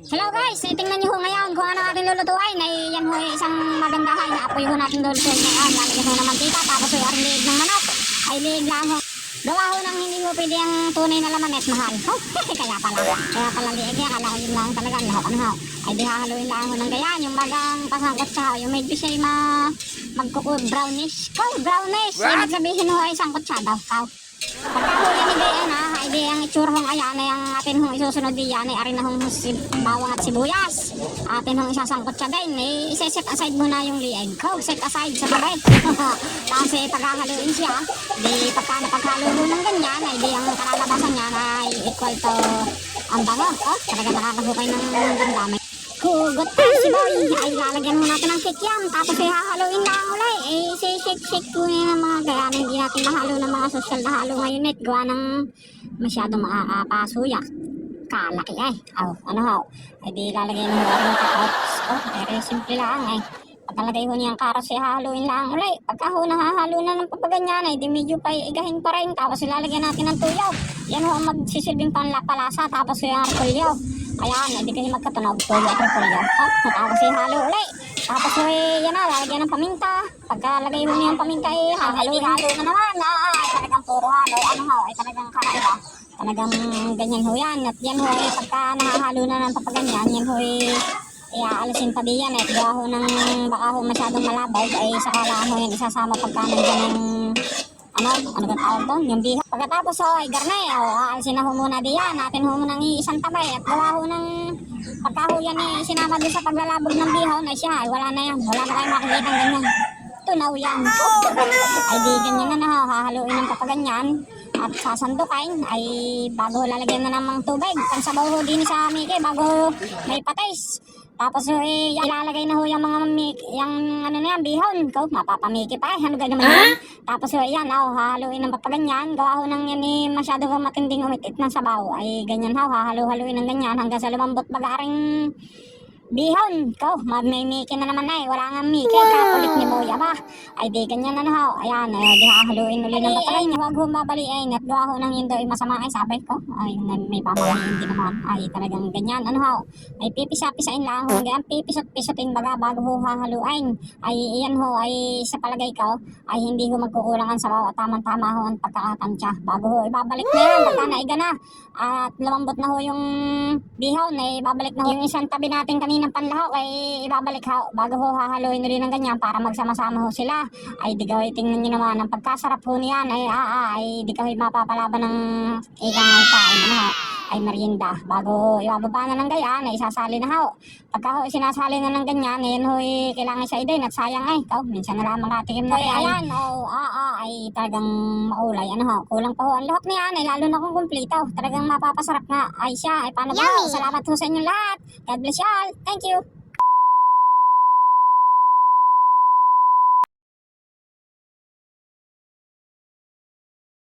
Hello guys, eh, tingnan nyo ho ngayon kung ano ating lulutuin. Ay, yan ho ay isang magandahan na apoy ho natin lulutuin ngayon. Lalagyan ho ng mantika, tapos ho aring liig ng manok. Ay, liig lang ho. Gawa ho nang hindi ho pwede ang tunay na laman at mahal. Oh, kaya pala. Kaya pala liig yan. Kala ko yun lang talaga. Lahok ano ho. Ay, di hahaluin lang ho ng gayan. Yung bagang pasangkot sa ho. Yung medyo siya ma magkuku brownish. Kau, brownish. Ibig sabihin ho ay sangkot siya daw. Kau. Pagkahuli ni Bayan ha, ay itsura hong ayan ay ang atin hong isusunod diyan ay arin na hong si, bawang at sibuyas. Atin hong isasangkot siya din. Eh, iseset aside muna yung lieg ko. Set aside sa tabi. Kasi paghahaluin siya, di pagka napaghalo mo ng ganyan, ay di ang kalalabasan niya ay equal to ang bango. Oh, talaga nakakahukay ng ganda. May Hugot tayo si Boy. Ay, lalagyan mo natin ng kikyam. Tapos ay hahaluin lang ulay. Eh, shake-shake ko na ng mga kaya na hindi natin mahalo ng mga social na halo ngayon. Gawa ng masyadong makakapasuya. Kalaki ay. Oh, ano ho? Ay, di lalagyan mo natin ng karots. Oh, pero simple lang ay. Pagkalagay ho niyang karos ay hahaluin lang ulay. Pagka ho nahahalo na ng papaganyan ay di medyo pa igahin pa rin. Tapos ilalagyan natin ng tuyaw. Yan ho ang magsisilbing panlapalasa. Tapos yung repolyo. Ayan, hindi kasi magkatunog. At repolyo. Oh, tapos ihalo ulay. Tapos eh, yan na, lalagyan ng paminta. Pagkalagay mo niyang paminta eh, hahalo, halo na naman. Ah, ay talagang puro halo. Ano ho, ay talagang kakaiba. Talagang ganyan ho yan. At yan ho, eh, pagka nahahalo na ng papaganyan, yan ho eh, iaalisin pa di yan eh. Gawa ho ng baka ho masyadong malabog ay sakala ho yan isasama pagka nandiyan ng ano, ano ba tawag doon? Yung biha. Pagkatapos ho ay garne, o aalisin na ho muna di yan. Natin ho muna ng isang tabay at gawa ho ng pagka ho yan eh, sinama doon sa paglalabog ng bihaw na siya, ay wala na yan. Wala na kayo makikita ng ganyan. Tunaw yan. Ay di ganyan na na ho, hahaluin ng papaganyan at sasandukin ay bago lalagyan na namang tubig. Pansabaw ho din sa Miki bago may patis. Tapos ho, eh, ilalagay na ho yung mga mik, yung ano na yan, bihon. Ikaw, mapapamiki pa eh. Ano ganun naman yan? Tapos ho, yan, oh, hahaluin ng papaganyan. Gawa ho ng yan eh, masyado ho matinding umitit ng sabaw. Ay, ganyan ho, hahalu-haluin ng ganyan hanggang sa lumambot bagaring bihon. Ikaw, may miki na naman na eh. Wala nga miki. Kakulit ni Boya ba? Ay, di ganyan na na ho. Ayan, ay, di hahaluin uli ng papaganyan. Huwag ho mabaliin at gawa ho ng yun daw masama ay sabi ko. Ay, may- pamamahin din naman. Ay, talagang ganyan. Ano ho? Ay, pipisa-pisain lang ho. Ganyan, pipisot-pisotin baga bago ho hahaluin. Ay, iyan ho, ay sa palagay ko, ay hindi ho magkukulangan sa bawat tamang-tama ho ang pagkakatansya. Bago ho, ibabalik na yan. Pagka naiga na. At lumambot na ho yung bihon. Ay, ibabalik na ho yung isang tabi natin kaninang panlahok. Ay, ibabalik ho. Bago ho hahaluin rin ng ganyan para magsama-sama ho sila. Ay, di gawin tingnan nyo naman. Ang pagkasarap ho niyan. Ay, ah, ah, ay, di kawin mapapalaban ng ikang kain. Ano ay merienda. Bago ibababa na ng gayaan, ay isasali na ho. Pagka ho, sinasali na ng ganyan, ayun ho, eh, kailangan siya din at sayang ay. Ikaw, minsan na lang makatikim na rin. Ayan, oh, ah, ah, ay talagang maulay. Ano ho, kulang pa ho ang lahok niyan, ay lalo na kung kumplito. Talagang mapapasarap nga. Ay siya, ay paano ba? Salamat ho sa inyong lahat. God bless you all. Thank you.